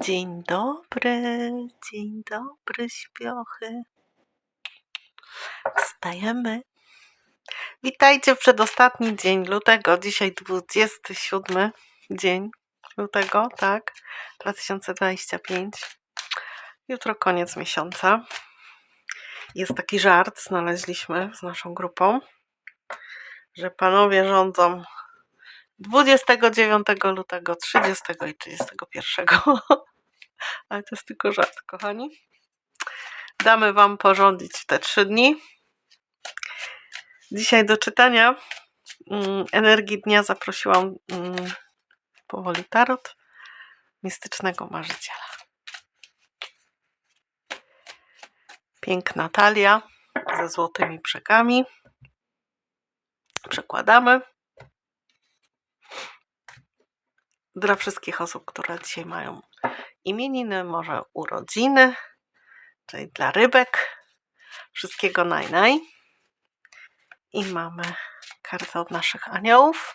Dzień dobry, dzień dobry, śpiochy. Wstajemy. Witajcie w przedostatni dzień lutego. Dzisiaj 27 dzień lutego, tak? 2025. Jutro koniec miesiąca. Jest taki żart, znaleźliśmy z naszą grupą, że panowie rządzą 29 lutego, 30 i 31. Ale to jest tylko żart, kochani. Damy Wam porządzić te trzy dni. Dzisiaj do czytania mm, energii dnia zaprosiłam mm, powoli tarot mistycznego marzyciela. Piękna talia ze złotymi brzegami. Przekładamy. Dla wszystkich osób, które dzisiaj mają imieniny, może urodziny, czyli dla rybek. Wszystkiego naj, naj. I mamy kartę od naszych aniołów.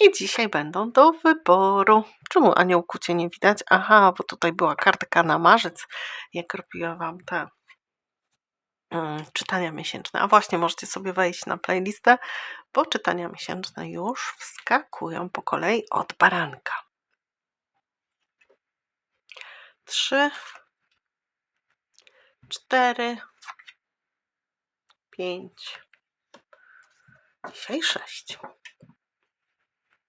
I dzisiaj będą do wyboru. Czemu aniołku cię nie widać? Aha, bo tutaj była kartka na marzec, jak robiłam wam te czytania miesięczne. A właśnie, możecie sobie wejść na playlistę, bo czytania miesięczne już wskakują po kolei od baranka. Trzy, cztery, pięć, dzisiaj sześć.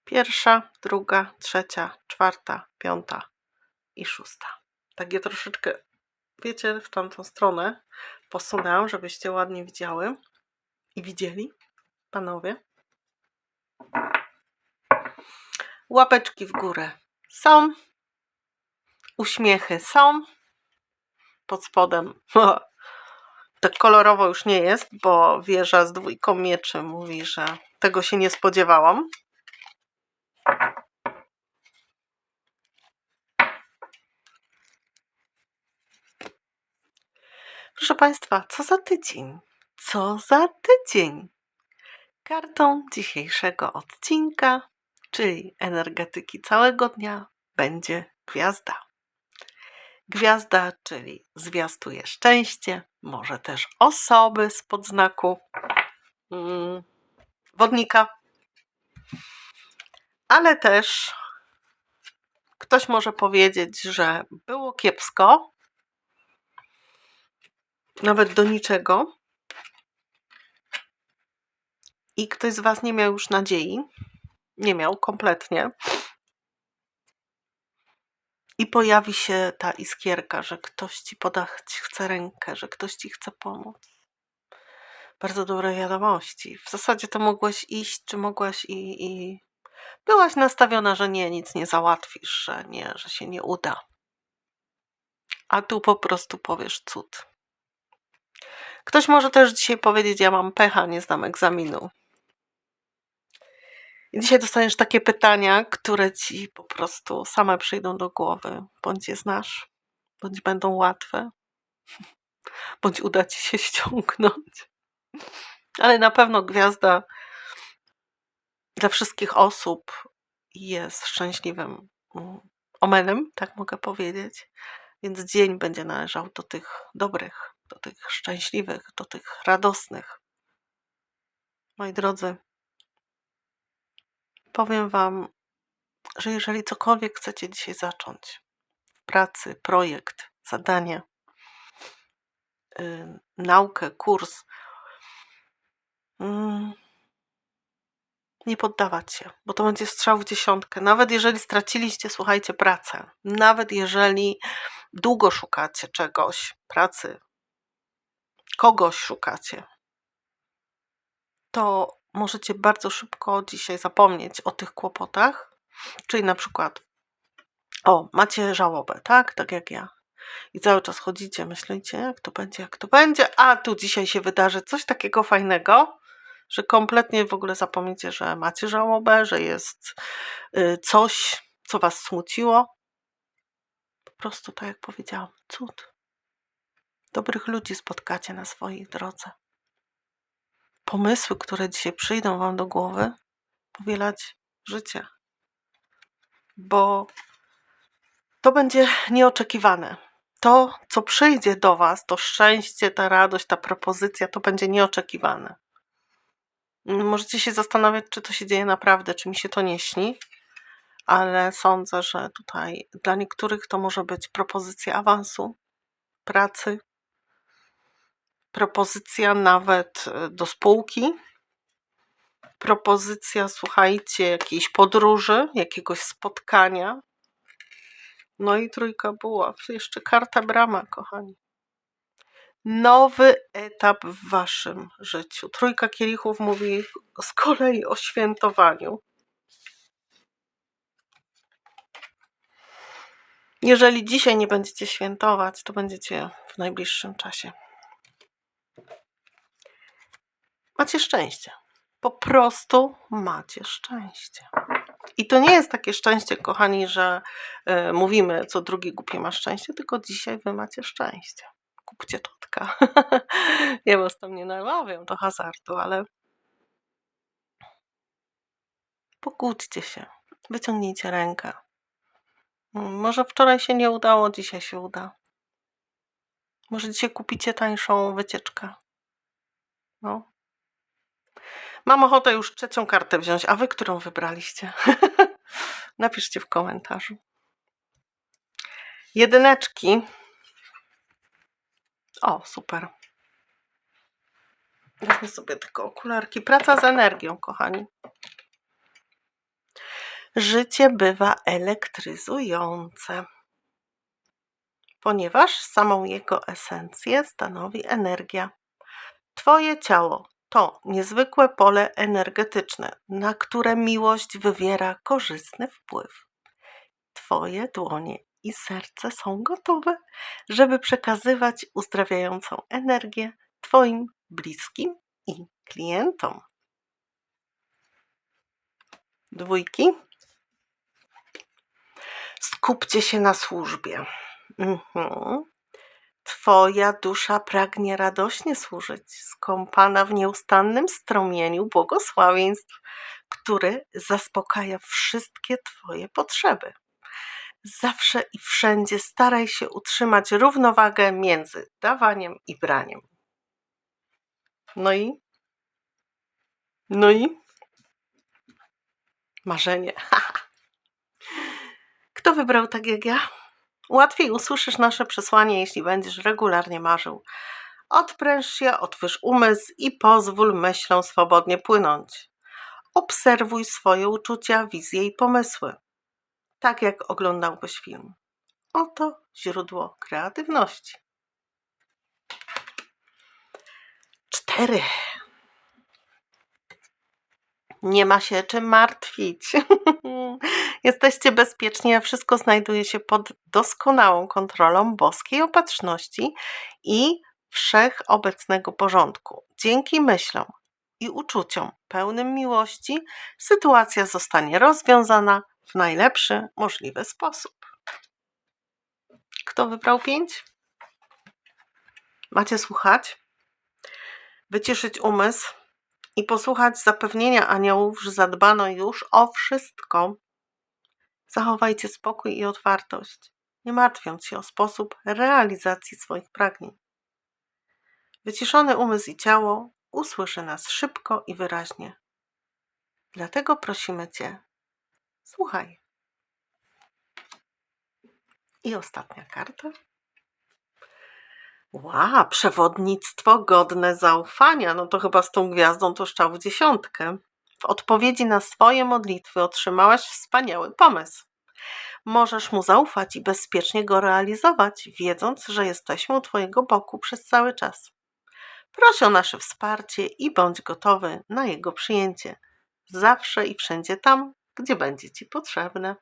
Pierwsza, druga, trzecia, czwarta, piąta i szósta. Takie troszeczkę, wiecie, w tamtą stronę posunęłam, żebyście ładnie widziały i widzieli, panowie. Łapeczki w górę są, uśmiechy są, pod spodem tak kolorowo już nie jest, bo wieża z dwójką mieczy mówi, że tego się nie spodziewałam. Proszę Państwa, co za tydzień? Co za tydzień? Kartą dzisiejszego odcinka, czyli energetyki całego dnia, będzie gwiazda. Gwiazda, czyli zwiastuje szczęście, może też osoby z podznaku mm, wodnika, ale też ktoś może powiedzieć, że było kiepsko, nawet do niczego, i ktoś z Was nie miał już nadziei, nie miał kompletnie, i pojawi się ta iskierka, że ktoś ci poda chce rękę, że ktoś ci chce pomóc. Bardzo dobre wiadomości. W zasadzie to mogłaś iść, czy mogłaś i, i byłaś nastawiona, że nie, nic nie załatwisz, że nie, że się nie uda. A tu po prostu powiesz cud. Ktoś może też dzisiaj powiedzieć: Ja mam pecha, nie znam egzaminu. I dzisiaj dostaniesz takie pytania, które ci po prostu same przyjdą do głowy. Bądź je znasz, bądź będą łatwe, bądź uda ci się ściągnąć. Ale na pewno gwiazda dla wszystkich osób jest szczęśliwym mm, omenem, tak mogę powiedzieć. Więc dzień będzie należał do tych dobrych, do tych szczęśliwych, do tych radosnych. Moi drodzy, powiem Wam, że jeżeli cokolwiek chcecie dzisiaj zacząć pracy, projekt, zadanie, yy, naukę, kurs, yy, nie poddawać się, bo to będzie strzał w dziesiątkę. Nawet jeżeli straciliście, słuchajcie, pracę, nawet jeżeli długo szukacie czegoś, pracy, kogoś szukacie, to możecie bardzo szybko dzisiaj zapomnieć o tych kłopotach. Czyli na przykład, o, macie żałobę, tak? Tak jak ja. I cały czas chodzicie, myślicie, jak to będzie, jak to będzie, a tu dzisiaj się wydarzy coś takiego fajnego, że kompletnie w ogóle zapomnicie, że macie żałobę, że jest y, coś, co was smuciło. Po prostu, tak jak powiedziałam, cud. Dobrych ludzi spotkacie na swojej drodze pomysły, które dzisiaj przyjdą Wam do głowy, powielać życie. Bo to będzie nieoczekiwane. To, co przyjdzie do Was, to szczęście, ta radość, ta propozycja, to będzie nieoczekiwane. Możecie się zastanawiać, czy to się dzieje naprawdę, czy mi się to nie śni, ale sądzę, że tutaj dla niektórych to może być propozycja awansu, pracy, propozycja nawet e, do spółki, propozycja, słuchajcie, jakiejś podróży, jakiegoś spotkania. No i trójka buław, jeszcze karta brama, kochani. Nowy etap w waszym życiu. Trójka kielichów mówi z kolei o świętowaniu. Jeżeli dzisiaj nie będziecie świętować, to będziecie w najbliższym czasie. Macie szczęście. Po prostu macie szczęście. I to nie jest takie szczęście, kochani, że y, mówimy, co drugi głupie ma szczęście, tylko dzisiaj wy macie szczęście. Kupcie totka. ja was tam nie namawiam do hazardu, ale pogódźcie się. Wyciągnijcie rękę. Może wczoraj się nie udało, dzisiaj się uda. Może dzisiaj kupicie tańszą wycieczkę. No. Mam ochotę już trzecią kartę wziąć, a wy którą wybraliście? Napiszcie w komentarzu. Jedyneczki. O, super. Wezmę sobie tylko okularki. Praca z energią, kochani. Życie bywa elektryzujące, ponieważ samą jego esencję stanowi energia. Twoje ciało to niezwykłe pole energetyczne, na które miłość wywiera korzystny wpływ. Twoje dłonie i serce są gotowe, żeby przekazywać uzdrawiającą energię Twoim bliskim i klientom. Dwójki. Skupcie się na służbie. Mhm. Twoja dusza pragnie radośnie służyć, skąpana w nieustannym strumieniu błogosławieństw, który zaspokaja wszystkie Twoje potrzeby. Zawsze i wszędzie staraj się utrzymać równowagę między dawaniem i braniem. No i? No i? Marzenie. Kto wybrał tak jak ja? Łatwiej usłyszysz nasze przesłanie, jeśli będziesz regularnie marzył. Odpręż się, otwórz umysł i pozwól myślom swobodnie płynąć. Obserwuj swoje uczucia, wizje i pomysły. Tak jak oglądałbyś film. Oto źródło kreatywności. Cztery. Nie ma się czym martwić. Jesteście bezpieczni, a wszystko znajduje się pod doskonałą kontrolą boskiej opatrzności i wszechobecnego porządku. Dzięki myślom i uczuciom pełnym miłości sytuacja zostanie rozwiązana w najlepszy możliwy sposób. Kto wybrał pięć? Macie słuchać, wyciszyć umysł i posłuchać zapewnienia aniołów, że zadbano już o wszystko. Zachowajcie spokój i otwartość, nie martwiąc się o sposób realizacji swoich pragnień. Wyciszony umysł i ciało usłyszy nas szybko i wyraźnie. Dlatego prosimy Cię, słuchaj. I ostatnia karta. Ła, przewodnictwo godne zaufania. No to chyba z tą gwiazdą to szczał w dziesiątkę. W odpowiedzi na swoje modlitwy otrzymałaś wspaniały pomysł. Możesz mu zaufać i bezpiecznie go realizować, wiedząc, że jesteśmy u Twojego boku przez cały czas. Proś o nasze wsparcie i bądź gotowy na jego przyjęcie. Zawsze i wszędzie tam, gdzie będzie Ci potrzebne.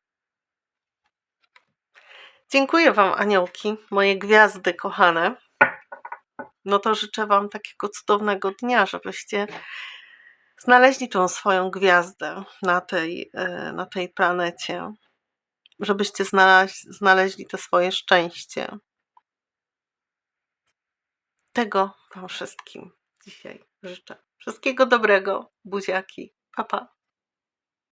Dziękuję Wam, aniołki, moje gwiazdy kochane. No to życzę Wam takiego cudownego dnia, żebyście znaleźli tą swoją gwiazdę na tej, e, na tej planecie. Żebyście znaleźli, znaleźli te swoje szczęście. Tego Wam wszystkim dzisiaj życzę. Wszystkiego dobrego, buziaki. Pa, pa.